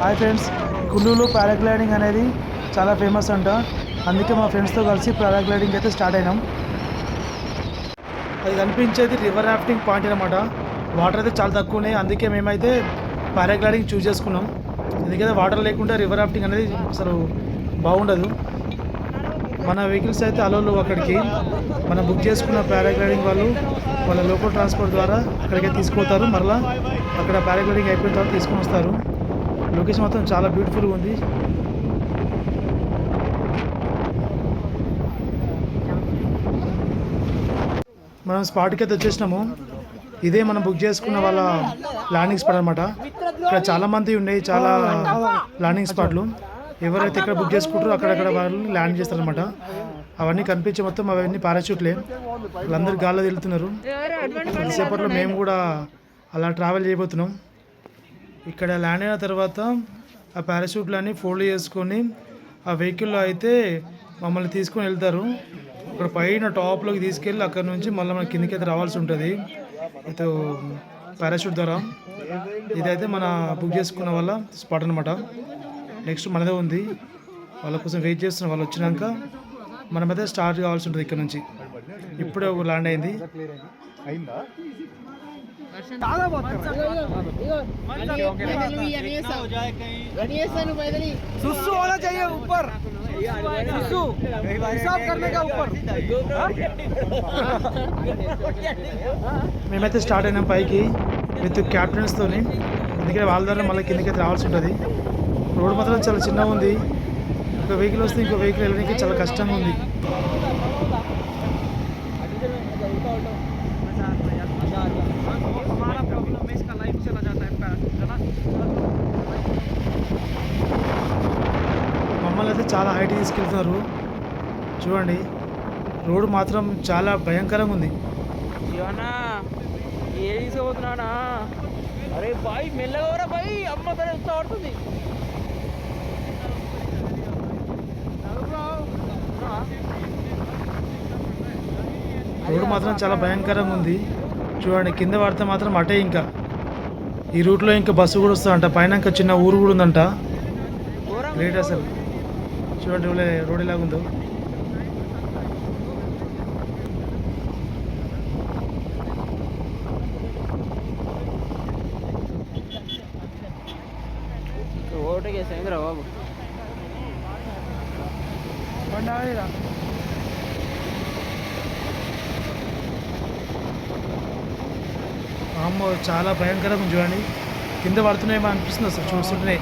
Hi friends కుల్లూలో paragliding అనేది చాలా famous అంట. అందుకే మా ఫ్రెండ్స్తో కలిసి పారాగ్లైడింగ్ అయితే స్టార్ట్ అయినాం. అది కనిపించేది రివర్ రాఫ్టింగ్ పాయింట్ అనమాట వాటర్ అయితే చాలా తక్కువ ఉన్నాయి. అందుకే మేమైతే పారాగ్లైడింగ్ చూస్ చేసుకున్నాం. ఎందుకంటే వాటర్ లేకుండా రివర్ రాఫ్టింగ్ అనేది అసలు బాగుండదు. మన వెహికల్స్ అయితే అలోలు అక్కడికి. మనం బుక్ చేసుకున్న పారాగ్లైడింగ్ వాళ్ళు వాళ్ళ లోకల్ ట్రాన్స్పోర్ట్ ద్వారా అక్కడికి తీసుకుపోతారు. మరలా అక్కడ పారాగ్లైడింగ్ అయిపోయిన తర్వాత తీసుకొని వస్తారు. లొకేషన్ మొత్తం చాలా బ్యూటిఫుల్గా ఉంది. మనం స్పాట్కి అయితే వచ్చేసినాము. ఇదే మనం బుక్ చేసుకున్న వాళ్ళ ల్యాండింగ్ స్పాట్ అనమాట ఇక్కడ చాలా మంది ఉన్నాయి చాలా ల్యాండింగ్ స్పాట్లు ఎవరైతే ఇక్కడ బుక్ చేసుకుంటారో అక్కడక్కడ వాళ్ళు ల్యాండ్ చేస్తారనమాట అవన్నీ కనిపించే మొత్తం అవన్నీ పారాషూట్లే వాళ్ళందరూ గాల్లో వెళ్తున్నారు కొద్దిసేపట్లో మేము కూడా అలా ట్రావెల్ చేయబోతున్నాం. ఇక్కడ ల్యాండ్ అయిన తర్వాత ఆ పారాషూట్లన్నీ ఫోల్డ్ చేసుకొని ఆ వెహికల్లో అయితే మమ్మల్ని తీసుకొని వెళ్తారు. అక్కడ పైన టాప్లోకి తీసుకెళ్ళి అక్కడ నుంచి మళ్ళీ మన కిందకి అయితే రావాల్సి ఉంటుంది. ఇటు పారాషూట్ ద్వారా. ఇదైతే మన బుక్ చేసుకున్న వాళ్ళ స్పాట్ అనమాట నెక్స్ట్ మనదే ఉంది వాళ్ళ కోసం వెయిట్ చేస్తున్న వాళ్ళు వచ్చినాక మనమైతే స్టార్ట్ కావాల్సి ఉంటుంది ఇక్కడ నుంచి ఇప్పుడే ఒక ల్యాండ్ అయింది सुसु होना चाहिए ऊपर सुसु हिसाब करने का ऊपर మేమైతే స్టార్ట్ అయినాం పైకి విత్ క్యాప్టెన్స్తోని ఎందుకంటే వాళ్ళ ద్వారా మళ్ళీ కిందకి రావాల్సి ఉంటుంది రోడ్ మాత్రం చాలా చిన్నగా ఉంది. ఒక వెహికల్ వస్తే ఇంకో వెహికల్ వెళ్ళడానికి చాలా కష్టంగా ఉంది. మమ్మల్ని అయితే చాలా హైట్ తీసుకెళ్తున్నారు. చూడండి రోడ్ మాత్రం చాలా భయంకరంగా ఉంది. ఏ తీసుకోబోతున్నానా అరే బాయ్ మెల్లగా బాయ్ అమ్మ తన ఎంత ఆడుతుంది రోడ్ మాత్రం చాలా భయంకరంగా ఉంది. చూడండి కింద పడితే మాత్రం అటే ఇంకా. ఈ రూట్లో ఇంకా బస్సు కూడా వస్తుందంట. పైన ఇంకా చిన్న ఊరు కూడా ఉందంట. గ్రేట్ అసలు. చూడండి రోడ్ రోడ్ ఎలాగ ఉందో. ఓటకి వేసేంద్రా బాబు. అమ్మో చాలా భయంకరంగా ఉంది చూడండి. కింద పడుతున్నాయేమో అనిపిస్తుంది అసలు చూస్తుంటేనే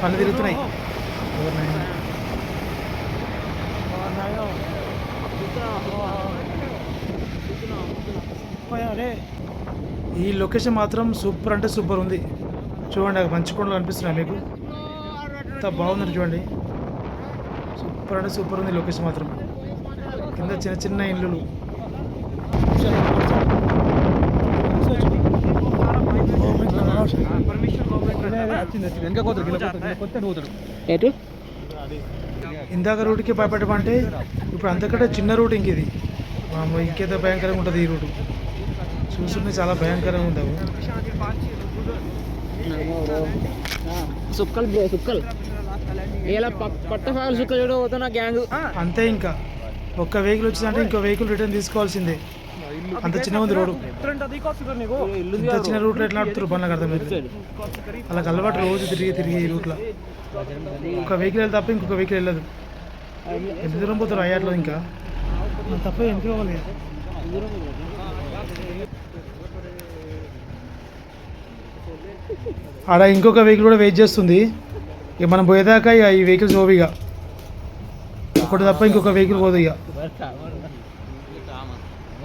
కళ్ళు తిరుగుతున్నాయి. ఈ లొకేషన్ మాత్రం సూపర్ అంటే సూపర్ ఉంది. చూడండి అక్కడ మంచి కొండలు అనిపిస్తున్నాయి మీకు. ఎంత బాగుంది చూడండి. సూపర్ అంటే సూపర్ ఉంది లొకేషన్ మాత్రం. కింద చిన్న చిన్న ఇల్లులు. ఎటు ఇందాక రూట్కి భయపడమంటే ఇప్పుడు అంతకంటే చిన్న రూట్ ఇంక ఇది. ఇంకేదో భయంకరంగా ఉంటుంది ఈ రూట్. చూస్తుంటే చాలా భయంకరంగా. సుక్కలు సుక్కలు. ఇలా పట్ట సుక్కలు పోతున్నా గ్యాంగ్. అంతే ఇంకా. ఒక్క వెహికల్ వచ్చిందంటే ఇంకో వెహికల్ రిటర్న్ తీసుకోవాల్సిందే. అంత చిన్న ఉంది రోడ్డు. ఇంత చిన్న రూట్లో ఎట్లా ఆడుతారు బండ్లకు అర్థమైంది అలా అలవాటు రోజు తిరిగి తిరిగి ఈ రూట్లో. ఒక వెహికల్ వెళ్తే తప్ప ఇంకొక వెహికల్ వెళ్ళదు. ఎంత దూరం పోతారు అయ్యాట్లో ఇంకా? తప్ప ఎంత కావాలి ఆడ ఇంకొక వెహికల్ కూడా వెయిట్ చేస్తుంది. ఇక మనం పోయేదాకా ఇక ఈ వెహికల్స్ పోవు ఇక. ఒకటి తప్ప ఇంకొక వెహికల్ పోదు ఇక.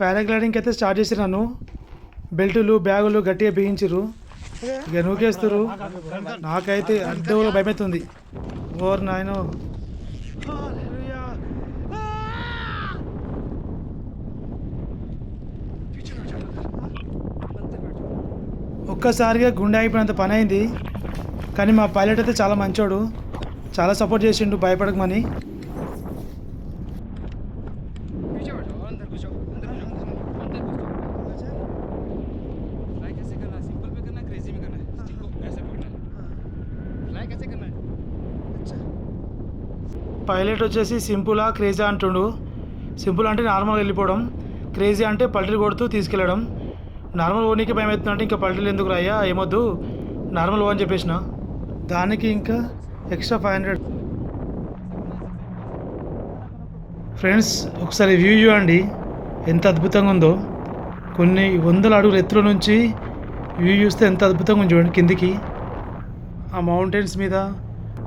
పారాగ్లైడింగ్కి అయితే స్టార్ట్ చేసి నన్ను. బెల్టులు బ్యాగులు గట్టిగా బిగించిర్రు. ఇక నూకేస్తారు. నాకైతే అడ్డవులు భయమవుతుంది ఓర్ నాయనో. ఒక్కసారిగా గుండె అయిపోయినంత పని అయింది కానీ మా పైలట్ అయితే చాలా మంచోడు. చాలా సపోర్ట్ చేసిండు భయపడకమని. పైలట్ వచ్చేసి సింపులా క్రేజా అంటుండు. సింపుల్ అంటే నార్మల్గా వెళ్ళిపోవడం. క్రేజీ అంటే పల్టీలు కొడుతూ తీసుకెళ్ళడం. నార్మల్ ఓనికి భయం అవుతుందంటే ఇంకా పల్టీలు ఎందుకు రాయ్యా ఏమొద్దు. నార్మల్ ఓ అని చెప్పేసిన. దానికి ఇంకా ఎక్స్ట్రా ఫైవ్ హండ్రెడ్. ఫ్రెండ్స్ ఒకసారి వ్యూ చూడండి. ఎంత అద్భుతంగా ఉందో. కొన్ని వందల అడుగుల ఎత్తుల నుంచి వ్యూ చూస్తే ఎంత అద్భుతంగా ఉంది చూడండి కిందికి. ఆ మౌంటైన్స్ మీద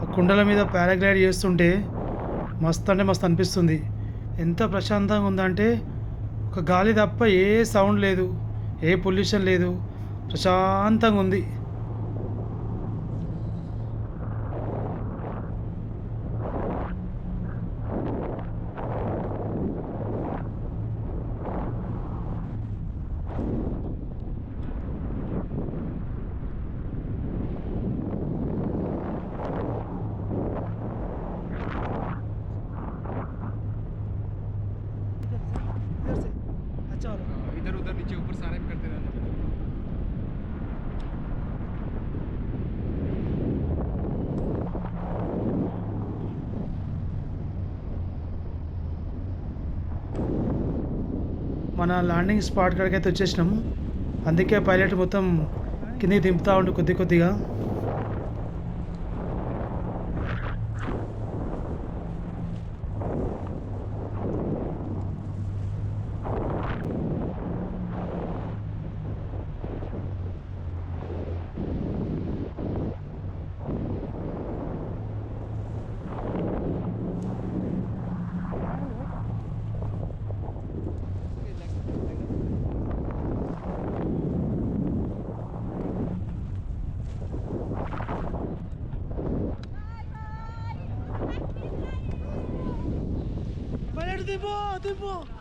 ఆ కుండల మీద పారాగ్లైడ్ చేస్తుంటే మస్తు అంటే మస్తు అనిపిస్తుంది. ఎంత ప్రశాంతంగా ఉందంటే ఒక గాలి తప్ప ఏ సౌండ్ లేదు ఏ పొల్యూషన్ లేదు. ప్రశాంతంగా ఉంది. మన ల్యాండింగ్ స్పాట్ కాడికైతే వచ్చేసినాము. అందుకే పైలట్ మొత్తం కిందికి దింపుతా ఉండు కొద్ది కొద్దిగా. t'es bon, t'es bon